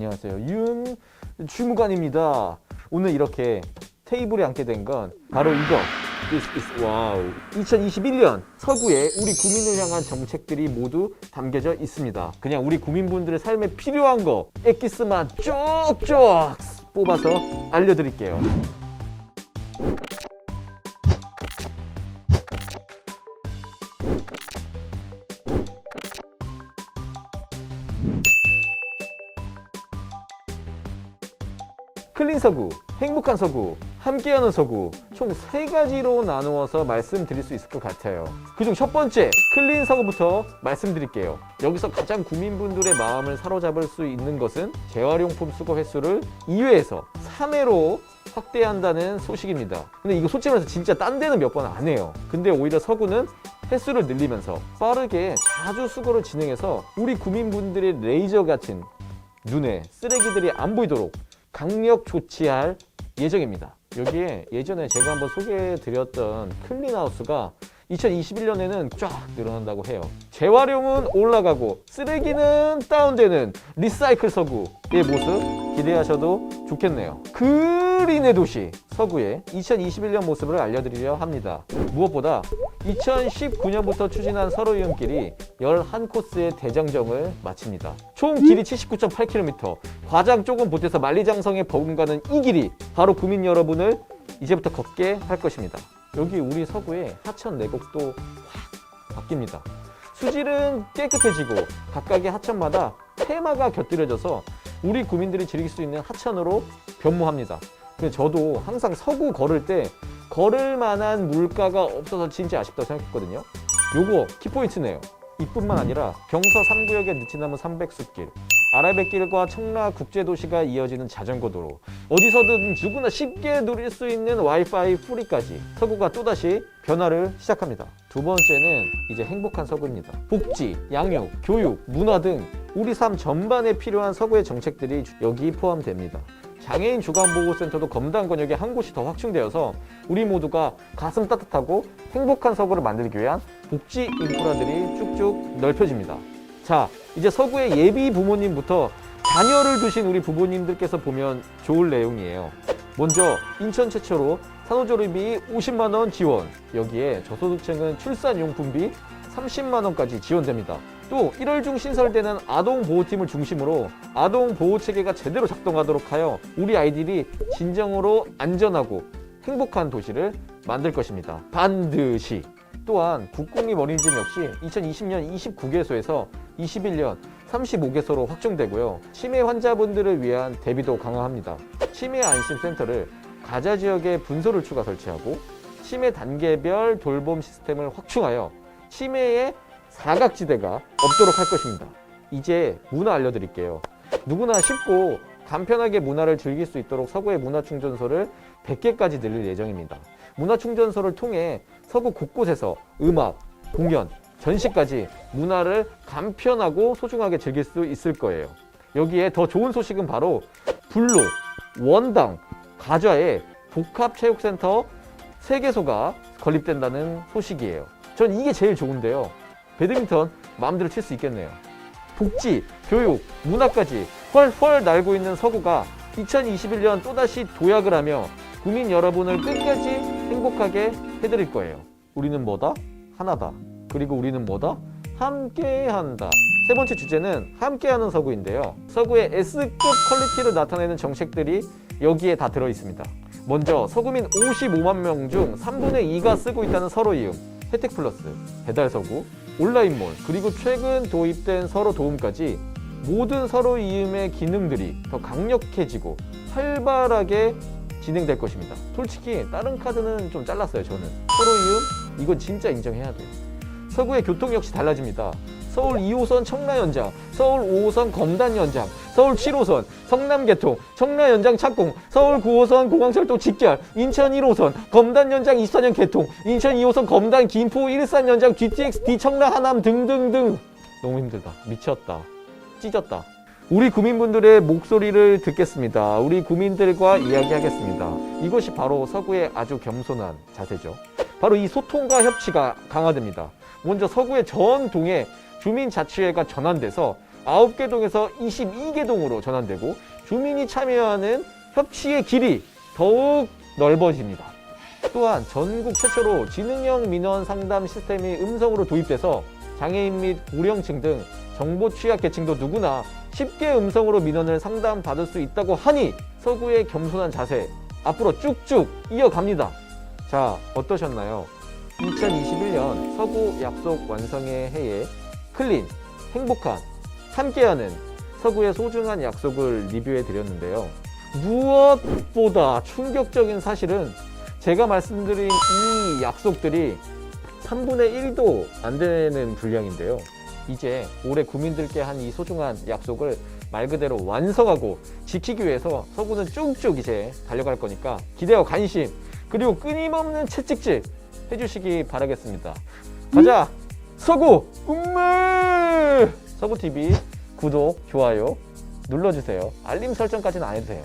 안녕하세요. 윤 주무관입니다. 오늘 이렇게 테이블에 앉게 된 건 바로 이거. This is wow. 2021년 서구에 우리 국민을 향한 정책들이 모두 담겨져 있습니다. 그냥 우리 국민분들의 삶에 필요한 거 엑기스만 쪽쪽 뽑아서 알려드릴게요. 클린 서구, 행복한 서구, 함께하는 서구 총 세 가지로 나누어서 말씀드릴 수 있을 것 같아요. 그중 첫 번째 클린 서구부터 말씀드릴게요. 여기서 가장 국민분들의 마음을 사로잡을 수 있는 것은 재활용품 수거 횟수를 2회에서 3회로 확대한다는 소식입니다. 근데 이거 솔직히 말해서 진짜 딴 데는 몇 번 안 해요. 근데 오히려 서구는 횟수를 늘리면서 빠르게 자주 수거를 진행해서 우리 국민분들의 레이저 같은 눈에 쓰레기들이 안 보이도록 강력 조치할 예정입니다. 여기에 예전에 제가 한번 소개해 드렸던 클린하우스가 2021년에는 쫙 늘어난다고 해요. 재활용은 올라가고 쓰레기는 다운되는 리사이클 서구의 모습 기대하셔도 좋겠네요. 그린의 도시 서구의 2021년 모습을 알려드리려 합니다. 무엇보다 2019년부터 추진한 서로이음길이 11코스의 대장정을 마칩니다. 총 길이 79.8km, 과장 조금 보태서 만리장성에 버금가는 이 길이 바로 구민 여러분을 이제부터 걷게 할 것입니다. 여기 우리 서구의 하천 내곡도 확 바뀝니다. 수질은 깨끗해지고 각각의 하천마다 테마가 곁들여져서 우리 구민들이 즐길 수 있는 하천으로 변모합니다. 저도 항상 서구 걸을 때 걸을 만한 물가가 없어서 진짜 아쉽다고 생각했거든요. 요거 키포인트네요. 이뿐만 아니라 경서 3구역의 느티나무 300숲길, 아라뱃길과 청라 국제도시가 이어지는 자전거도로, 어디서든 누구나 쉽게 누릴 수 있는 와이파이 프리까지 서구가 또다시 변화를 시작합니다. 두 번째는 이제 행복한 서구입니다. 복지, 양육, 교육, 문화 등 우리 삶 전반에 필요한 서구의 정책들이 여기 포함됩니다. 장애인 주간보호센터도 검단 권역에 한 곳이 더 확충되어서 우리 모두가 가슴 따뜻하고 행복한 서구를 만들기 위한 복지 인프라들이 쭉쭉 넓혀집니다. 자, 이제 서구의 예비 부모님부터 자녀를 두신 우리 부모님들께서 보면 좋을 내용이에요. 먼저 인천 최초로 산후조리비 50만 원 지원. 여기에 저소득층은 출산용품비 30만 원까지 지원됩니다. 또 1월 중 신설되는 아동 보호팀을 중심으로 아동 보호 체계가 제대로 작동하도록 하여 우리 아이들이 진정으로 안전하고 행복한 도시를 만들 것입니다. 반드시. 또한 국공립 어린이집 역시 2020년 29개소에서 21년 35개소로 확정되고요. 치매 환자분들을 위한 대비도 강화합니다. 치매 안심센터를 가자 지역에 분소를 추가 설치하고 치매 단계별 돌봄 시스템을 확충하여 치매의 사각지대가 없도록 할 것입니다. 이제 문화 알려드릴게요. 누구나 쉽고 간편하게 문화를 즐길 수 있도록 서구의 문화충전소를 100개까지 늘릴 예정입니다. 문화충전소를 통해 서구 곳곳에서 음악, 공연, 전시까지 문화를 간편하고 소중하게 즐길 수 있을 거예요. 여기에 더 좋은 소식은 바로 불로, 원당, 가좌에 복합체육센터 3개소가 건립된다는 소식이에요. 전 이게 제일 좋은데요. 배드민턴 마음대로 칠 수 있겠네요. 복지, 교육, 문화까지 헐헐 날고 있는 서구가 2021년 또다시 도약을 하며 국민 여러분을 끝까지 행복하게 해드릴 거예요. 우리는 뭐다? 하나다. 그리고 우리는 뭐다? 함께한다. 세 번째 주제는 함께하는 서구인데요. 서구의 S급 퀄리티를 나타내는 정책들이 여기에 다 들어 있습니다. 먼저 서구민 55만 명 중 3분의 2가 쓰고 있다는 서로 이음, 혜택 플러스, 배달 서구, 온라인몰, 그리고 최근 도입된 서로 도움까지 모든 서로 이음의 기능들이 더 강력해지고 활발하게 진행될 것입니다. 솔직히 다른 카드는 좀 잘랐어요, 저는. 서로 이음, 이건 진짜 인정해야 돼요. 서구의 교통 역시 달라집니다. 서울 2호선 청라 연장, 서울 5호선 검단 연장, 서울 7호선 성남 개통, 청라 연장 착공, 서울 9호선 공항철도 직결, 인천 1호선 검단 연장 24년 개통, 인천 2호선 검단 김포 일산 연장 GTX D 청라 하남 등등등. 너무 힘들다. 미쳤다. 찢었다. 우리 구민분들의 목소리를 듣겠습니다. 우리 구민들과 이야기하겠습니다. 이것이 바로 서구의 아주 겸손한 자세죠. 바로 이 소통과 협치가 강화됩니다. 먼저 서구의 전 동에 주민자치회가 전환돼서 9개 동에서 22개 동으로 전환되고 주민이 참여하는 협치의 길이 더욱 넓어집니다. 또한 전국 최초로 지능형 민원 상담 시스템이 음성으로 도입돼서 장애인 및 고령층 등 정보 취약 계층도 누구나 쉽게 음성으로 민원을 상담받을 수 있다고 하니 서구의 겸손한 자세 앞으로 쭉쭉 이어갑니다. 자, 어떠셨나요? 2021년 서구 약속 완성의 해에 클린, 행복한, 함께하는 서구의 소중한 약속을 리뷰해 드렸는데요. 무엇보다 충격적인 사실은 제가 말씀드린 이 약속들이 3분의 1도 안 되는 분량인데요. 이제 올해 국민들께 한 이 소중한 약속을 말 그대로 완성하고 지키기 위해서 서구는 쭉쭉 이제 달려갈 거니까 기대와 관심 그리고 끊임없는 채찍질 해주시기 바라겠습니다. 가자 서구 음메 서구 TV 구독 좋아요 눌러주세요. 알림 설정까지는 안 해도 돼요.